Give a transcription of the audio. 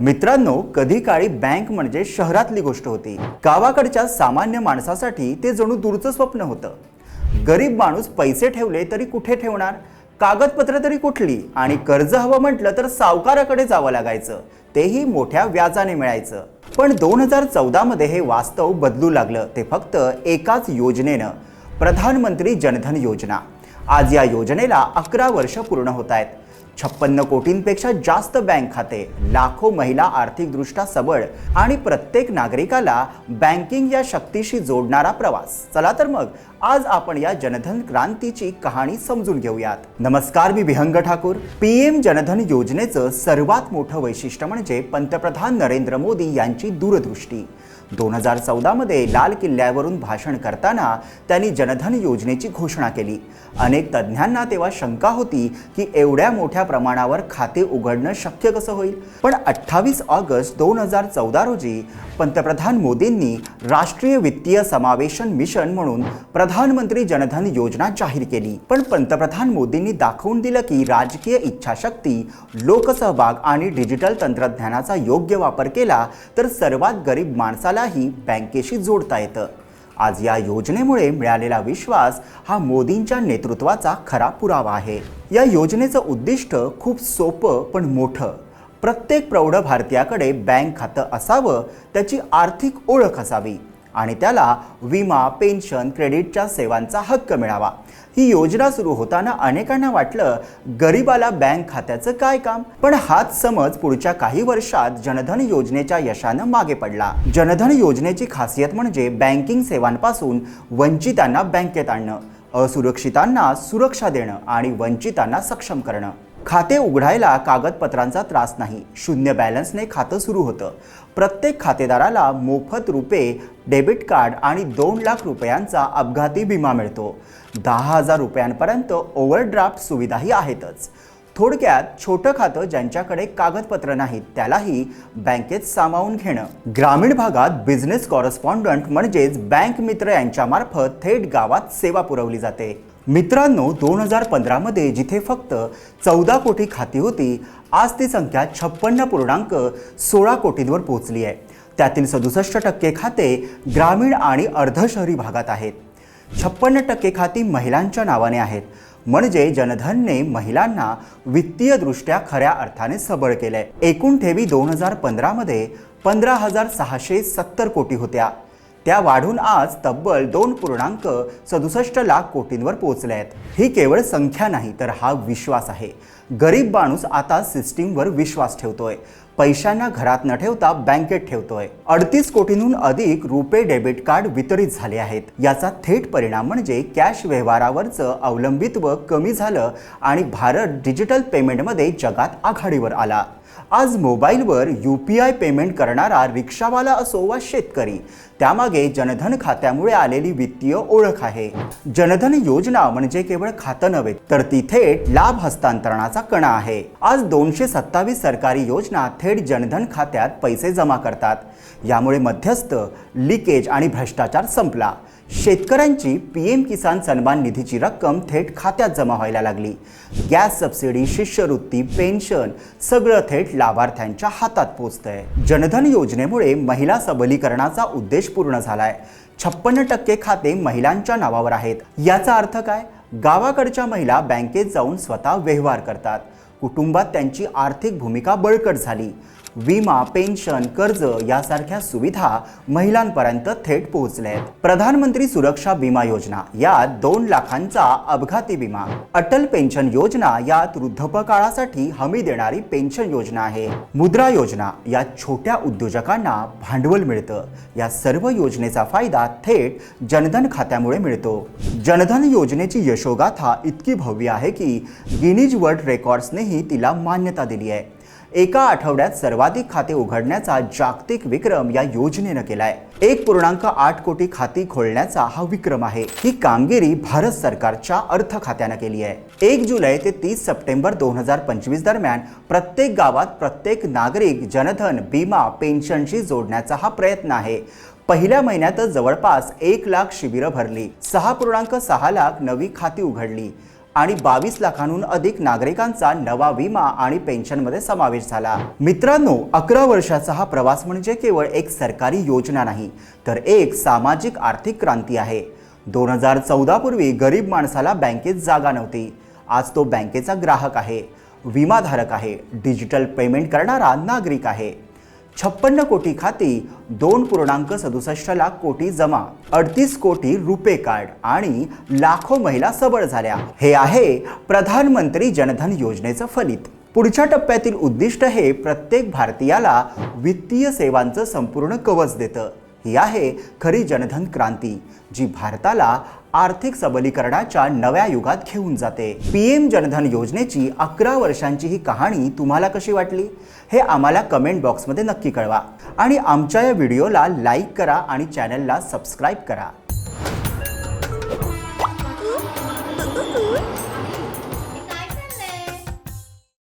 मित्रांनो कधी काळी बँक म्हणजे शहरातली गोष्ट होती. गावाकडच्या सामान्य माणसासाठी ते जणू दूरचं स्वप्न होतं. गरीब माणूस पैसे ठेवले तरी कुठे ठेवणार? कागदपत्र तरी कुठली? आणि कर्ज हवं म्हटलं तर सावकाराकडे जावं लागायचं. तेही मोठ्या व्याजाने मिळायचं. पण दोन हजार चौदामध्ये हे वास्तव बदलू लागलं. ते फक्त एकाच योजनेनं. प्रधानमंत्री जनधन योजना. आज या योजनेला अकरा वर्ष पूर्ण होत आहेत. छप्पन्न कोटींपेक्षा जास्त बँक खाते लाखो महिला आर्थिकदृष्ट्या सबळ आणि प्रत्येक नागरिकाला बँकिंग या शक्तीशी जोडणारा प्रवास. चला तर मग आज आपण या जनधन क्रांतीची कहाणी समजून घेऊयात. नमस्कार मी विहंग ठाकूर. पी एम जनधन योजनेचं सर्वात मोठं वैशिष्ट्य म्हणजे पंतप्रधान नरेंद्र मोदी यांची दूरदृष्टी. दोन हजार चौदामध्ये लाल किल्ल्यावरून भाषण करताना त्यांनी जनधन योजनेची घोषणा केली. अनेक तज्ज्ञांना तेव्हा शंका होती की एवढ्या मोठ्या प्रमाणावर खाते उघडणं शक्य कसं होईल? पण अठ्ठावीस ऑगस्ट दोन हजार चौदा रोजी पंतप्रधान मोदींनी राष्ट्रीय वित्तीय समावेशन मिशन म्हणून प्रधानमंत्री जनधन योजना जाहीर केली. पण पंतप्रधान मोदींनी दाखवून दिलं की राजकीय इच्छाशक्ती लोकसहभाग आणि डिजिटल तंत्रज्ञानाचा योग्य वापर केला तर सर्वात गरीब माणसाला आपल्यालाही बँकेशी जोडता येतं. आज या योजनेमुळे मिळालेला विश्वास हा मोदींच्या नेतृत्वाचा खरा पुरावा आहे. या योजनेचं उद्दिष्ट खूप सोपं पण मोठं. प्रत्येक प्रौढ भारतीयाकडे बँक खातं असावं त्याची आर्थिक ओळख असावी. आणि त्याला विमा पेन्शन क्रेडिटच्या सेवांचा हक्क मिळावा. ही योजना सुरू होताना अनेकांना वाटलं गरीबाला बँक खात्याचं काय काम? पण हाच समज पुढच्या काही वर्षात जनधन योजनेच्या यशानं मागे पडला. जनधन योजनेची खासियत म्हणजे बँकिंग सेवांपासून वंचितांना बँकेत आणणं असुरक्षितांना सुरक्षा देणं आणि वंचितांना सक्षम करणं. खाते उघडायला कागदपत्रांचा त्रास नाही. शून्य बॅलन्सने खातं सुरू होतं. प्रत्येक खातेदाराला मोफत रुपये डेबिट कार्ड आणि दोन लाख रुपयांचा अपघाती विमा मिळतो. दहा हजार रुपयांपर्यंत ओव्हरड्राफ्ट सुविधाही आहेतच. थोडक्यात छोटं खातं ज्यांच्याकडे कागदपत्र नाहीत त्यालाही बँकेत सामावून घेणं. ग्रामीण भागात बिझनेस कॉरस्पॉन्डंट म्हणजेच बँक मित्र यांच्यामार्फत थेट गावात सेवा पुरवली जाते. मित्रांनो दोन हजार पंधरामध्ये जिथे फक्त चौदा कोटी खाती होती आज ती संख्या छप्पन्न पूर्णांक सोळा कोटींवर पोहोचली आहे. त्यातील सदुसष्ट टक्के खाते ग्रामीण आणि अर्धशहरी भागात आहेत. छप्पन्न टक्के खाती महिलांच्या नावाने आहेत. म्हणजे जनधनने महिलांना वित्तीयदृष्ट्या खऱ्या अर्थाने सबळ केलंय. एकूण ठेवी दोन हजार पंधरामध्ये पंधरा हजार सहाशे सत्तर कोटी होत्या. त्या वाढून आज तब्बल दोन पूर्णांक सदुसष्ट लाख कोटींवर पोहोचल्या आहेत. ही केवळ संख्या नाही तर हा विश्वास आहे. गरीब माणूस आता सिस्टीमवर विश्वास ठेवतोय. पैशांना घरात न ठेवता बँकेत ठेवतोय. अडतीस कोटींहून अधिक रुपे डेबिट कार्ड वितरित झाले आहेत. याचा थेट परिणाम म्हणजे कॅश व्यवहारावरचं अवलंबित्व कमी झालं आणि भारत डिजिटल पेमेंटमध्ये जगात आघाडीवर आला. आज मोबाईलवर यू पी आय पेमेंट करणारा रिक्षावाला असो वा शेतकरी त्यामागे जनधन खात्यामुळे आलेली वित्तीय ओळख आहे. जनधन योजना म्हणजे केवळ खातं नव्हे तर ती थेट लाभ हस्तांतरणाचा कणा आहे. आज दोनशे सत्तावीस सरकारी योजना थेट जनधन खात्यात पैसे जमा करतात. यामुळे मध्यस्थ लिकेज आणि भ्रष्टाचार संपला. शेतकऱ्यांची पी एम किसान सन्मान निधीची रक्कम थेट खात्यात जमा व्हायला लागली. गॅस सबसिडी शिष्यवृत्ती पेन्शन सगळं थेट लाभार्थ्यांच्या हातात पोचतंय. जनधन योजनेमुळे महिला सबलीकरणाचा उद्देश पूर्ण झालाय. छप्पन्न टक्के खाते महिलांच्या नावावर आहेत. याचा अर्थ काय? गावाकडच्या महिला बँकेत जाऊन स्वतः व्यवहार करतात. कुटुंबात त्यांची आर्थिक भूमिका बळकट झाली. विमा पेन्शन कर्ज यासारख्या सुविधा महिलांपर्यंत थेट पोहोचल्या आहेत प्रधानमंत्री सुरक्षा विमा योजना यात दोन लाखांचा अपघाती विमा. अटल पेन्शन योजना यात वृद्धपकाळासाठी हमी देणारी पेन्शन योजना आहे. मुद्रा योजना या छोट्या उद्योजकांना भांडवल मिळतं. या सर्व योजनेचा फायदा थेट जनधन खात्यामुळे मिळतो. जनधन योजनेची यशोगाथा इतकी भव्य आहे की गिनीज वर्ल्ड रेकॉर्ड्सनेही तिला मान्यता दिली आहे. एका आठवड्यात सर्वाधिक खाते उघडण्याचा जागतिक विक्रम या योजनेनं केलाय. एक पूर्णांक आठ कोटी खाती खोलण्याचा हा विक्रम आहे. ही कामगिरी भारत सरकारच्या अर्थ खात्यानं केली आहे. एक जुलै ते तीस सप्टेंबर दोन हजार पंचवीस दरम्यान प्रत्येक गावात प्रत्येक नागरिक जनधन बीमा पेन्शनशी जोडण्याचा हा प्रयत्न आहे. पहिल्या महिन्यातच जवळपास एक लाख शिबिरं भरली. सहा पूर्णांक सहा लाख नवी खाती उघडली. आणि बावीस लाखांहून अधिक नागरिकांचा नवा विमा आणि पेन्शनमध्ये समावेश झाला. मित्रांनो अकरा वर्षाचा हा प्रवास म्हणजे केवळ एक सरकारी योजना नाही तर एक सामाजिक आर्थिक क्रांती आहे. दोन हजार चौदा पूर्वी गरीब माणसाला बँकेत जागा नव्हती. आज तो बँकेचा ग्राहक आहे विमाधारक आहे डिजिटल पेमेंट करणारा नागरिक आहे. छप्पन्न कोटी खाती दोन पूर्णांक सदुसष्ट लाख कोटी जमा अडतीस कोटी रुपे कार्ड आणि लाखो महिला सबळ झाल्या. हे आहे प्रधानमंत्री जनधन योजनेचं फलित. पुढच्या टप्प्यातील उद्दिष्ट हे प्रत्येक भारतीयाला वित्तीय सेवांचं संपूर्ण कवच देतं. ही आहे खरी जनधन क्रांती जी भारताला आर्थिक सबलीकरणाच्या नव्या युगात घेऊन जाते. पी एम जनधन योजनेची अकरा वर्षांची ही कहाणी तुम्हाला कशी वाटली? हे आम्हाला कमेंट बॉक्समध्ये नक्की कळवा. आणि आमच्या या व्हिडिओला लाईक करा आणि चॅनलला सबस्क्राईब करा.